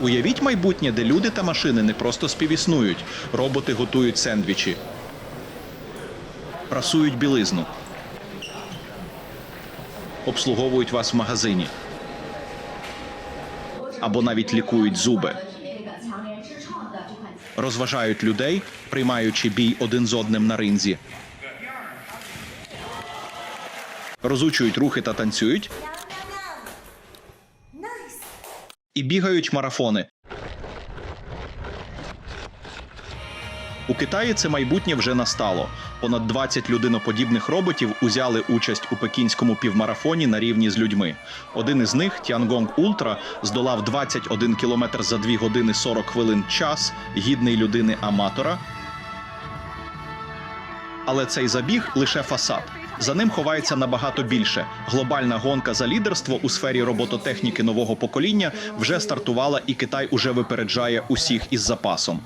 Уявіть майбутнє, де люди та машини не просто співіснують. Роботи готують сендвічі, прасують білизну, обслуговують вас в магазині або навіть лікують зуби. Розважають людей, приймаючи бій один з одним на ринзі. Розучують рухи та танцюють. І бігають марафони. У Китаї це майбутнє вже настало. Понад 20 людиноподібних роботів узяли участь у пекінському півмарафоні на рівні з людьми. Один із них, Тянгонг Ультра, здолав 21 кілометр за 2 години 40 хвилин час, гідний людини аматора. Але цей забіг лише фасад. За ним ховається набагато більше. Глобальна гонка за лідерство у сфері робототехніки нового покоління вже стартувала, і Китай уже випереджає усіх із запасом.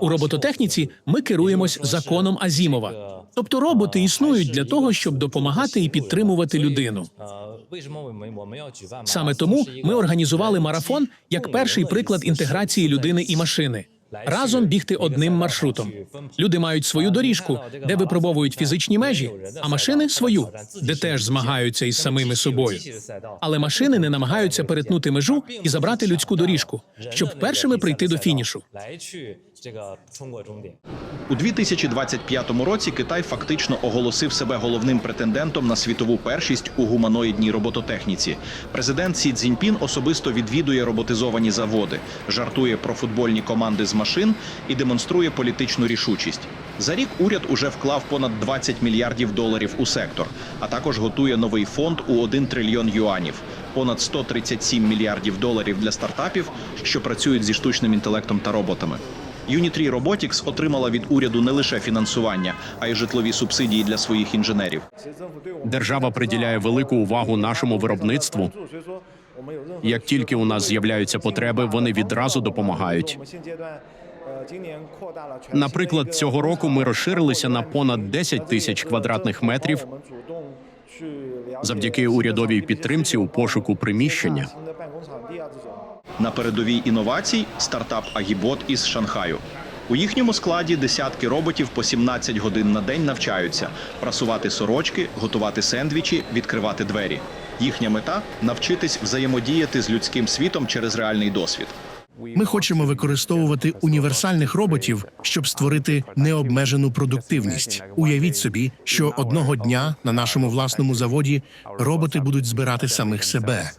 У робототехніці ми керуємось законом Азімова, тобто роботи існують для того, щоб допомагати і підтримувати людину. Саме тому ми організували марафон як перший приклад інтеграції людини і машини. Разом бігти одним маршрутом. Люди мають свою доріжку, де випробовують фізичні межі, а машини свою, де теж змагаються із самими собою. Але машини не намагаються перетнути межу і забрати людську доріжку, щоб першими прийти до фінішу у 2025 році Китай фактично оголосив себе головним претендентом на світову першість у гуманоїдній робототехніці. Президент Сі Цзіньпін особисто відвідує роботизовані заводи, жартує про футбольні команди з машин і демонструє політичну рішучість. За рік уряд уже вклав понад 20 мільярдів доларів у сектор, а також готує новий фонд у 1 трильйон юанів, понад 137 мільярдів доларів для стартапів, що працюють зі штучним інтелектом та роботами. Unitree Robotics отримала від уряду не лише фінансування, а й житлові субсидії для своїх інженерів. Держава приділяє велику увагу нашому виробництву. Як тільки у нас з'являються потреби, вони відразу допомагають. Наприклад, цього року ми розширилися на понад 10 тисяч квадратних метрів завдяки урядовій підтримці у пошуку приміщення. На передовій інновацій стартап Агібот із Шанхаю. У їхньому складі десятки роботів по 17 годин на день навчаються прасувати сорочки, готувати сендвічі, відкривати двері. Їхня мета навчитись взаємодіяти з людським світом через реальний досвід. Ми хочемо використовувати універсальних роботів, щоб створити необмежену продуктивність. Уявіть собі, що одного дня на нашому власному заводі роботи будуть збирати самих себе.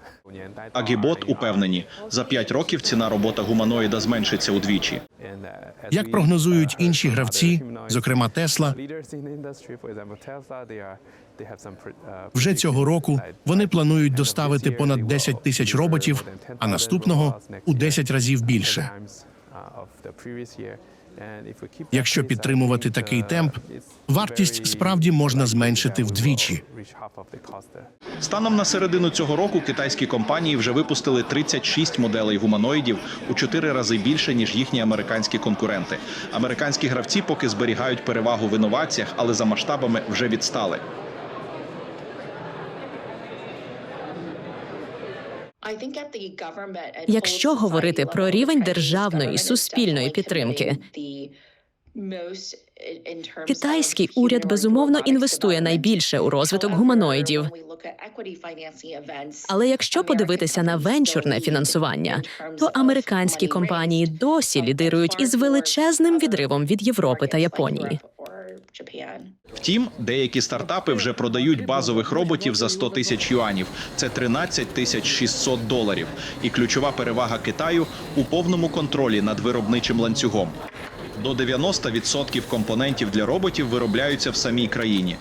Агібот упевнені, за 5 років ціна робота гуманоїда зменшиться удвічі. Як прогнозують інші гравці, зокрема Тесла, вже цього року вони планують доставити понад 10 тисяч роботів, а наступного у 10 разів більше. Якщо підтримувати такий темп, вартість справді можна зменшити вдвічі. Станом на середину цього року китайські компанії вже випустили 36 моделей гуманоїдів у чотири рази більше ніж їхні американські конкуренти. Американські гравці поки зберігають перевагу в інноваціях, але за масштабами вже відстали. Якщо говорити про рівень державної і суспільної підтримки, китайський уряд безумовно інвестує найбільше у розвиток гуманоїдів. Але якщо подивитися на венчурне фінансування, то американські компанії досі лідирують із величезним відривом від Європи та Японії. Втім, деякі стартапи вже продають базових роботів за 100 тисяч юанів. Це 13 тисяч 600 доларів. І ключова перевага Китаю у повному контролі над виробничим ланцюгом. До 90% компонентів для роботів виробляються в самій країні.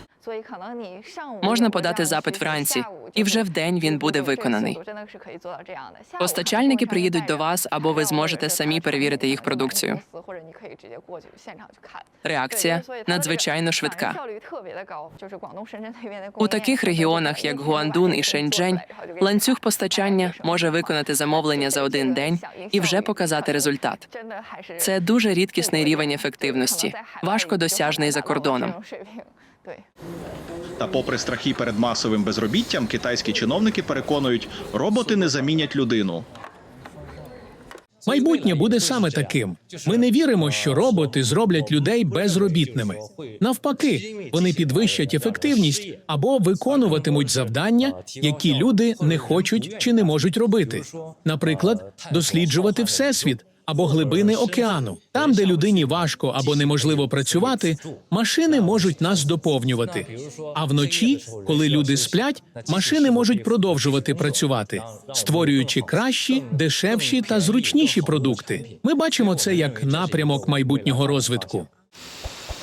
Можна подати запит вранці, і вже в день він буде виконаний. Постачальники приїдуть до вас, або ви зможете самі перевірити їх продукцію. Реакція надзвичайно швидка. У таких регіонах, як Гуандун і Шеньчжень, ланцюг постачання може виконати замовлення за один день і вже показати результат. Це дуже рідкісний рівень ефективності, важко досяжний за кордоном. Та попри страхи перед масовим безробіттям, китайські чиновники переконують, роботи не замінять людину. Майбутнє буде саме таким. Ми не віримо, що роботи зроблять людей безробітними. Навпаки, вони підвищать ефективність або виконуватимуть завдання, які люди не хочуть чи не можуть робити. Наприклад, досліджувати всесвіт або глибини океану. Там, де людині важко або неможливо працювати, машини можуть нас доповнювати. А вночі, коли люди сплять, машини можуть продовжувати працювати, створюючи кращі, дешевші та зручніші продукти. Ми бачимо це як напрямок майбутнього розвитку.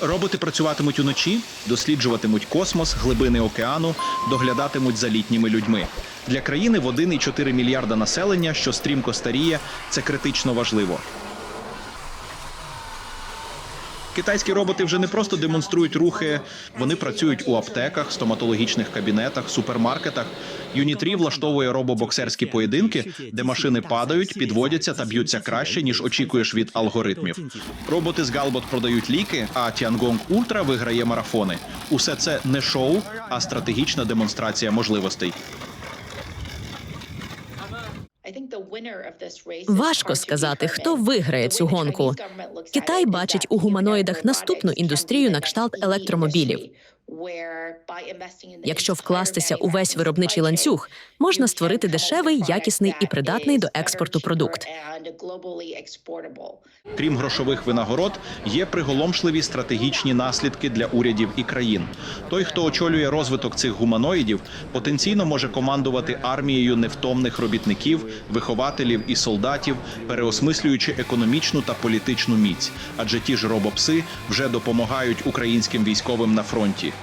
Роботи працюватимуть уночі, досліджуватимуть космос, глибини океану, доглядатимуть за літніми людьми. Для країни в 1,4 мільярда населення, що стрімко старіє, це критично важливо. Китайські роботи вже не просто демонструють рухи, вони працюють у аптеках, стоматологічних кабінетах, супермаркетах. Юнітрі влаштовує робобоксерські поєдинки, де машини падають, підводяться та б'ються краще, ніж очікуєш від алгоритмів. Роботи з Галбот продають ліки, а Тіангонг Ультра виграє марафони. Усе це не шоу, а стратегічна демонстрація можливостей. Важко сказати, хто виграє цю гонку. Китай бачить у гуманоїдах наступну індустрію на кшталт електромобілів. Якщо вкластися у весь виробничий ланцюг, можна створити дешевий, якісний і придатний до експорту продукт. Крім грошових винагород, є приголомшливі стратегічні наслідки для урядів і країн. Той, хто очолює розвиток цих гуманоїдів, потенційно може командувати армією невтомних робітників, вихователів і солдатів, переосмислюючи економічну та політичну міць. Адже ті ж робопси вже допомагають українським військовим на фронті.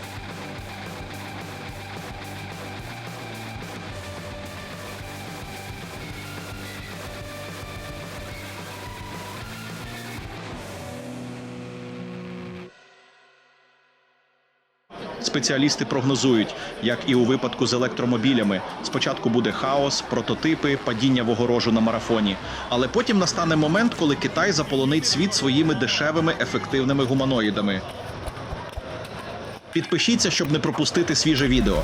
Спеціалісти прогнозують, як і у випадку з електромобілями, спочатку буде хаос, прототипи, падіння в огорожу на марафоні. Але потім настане момент, коли Китай заполонить світ своїми дешевими ефективними гуманоїдами. Підпишіться, щоб не пропустити свіже відео.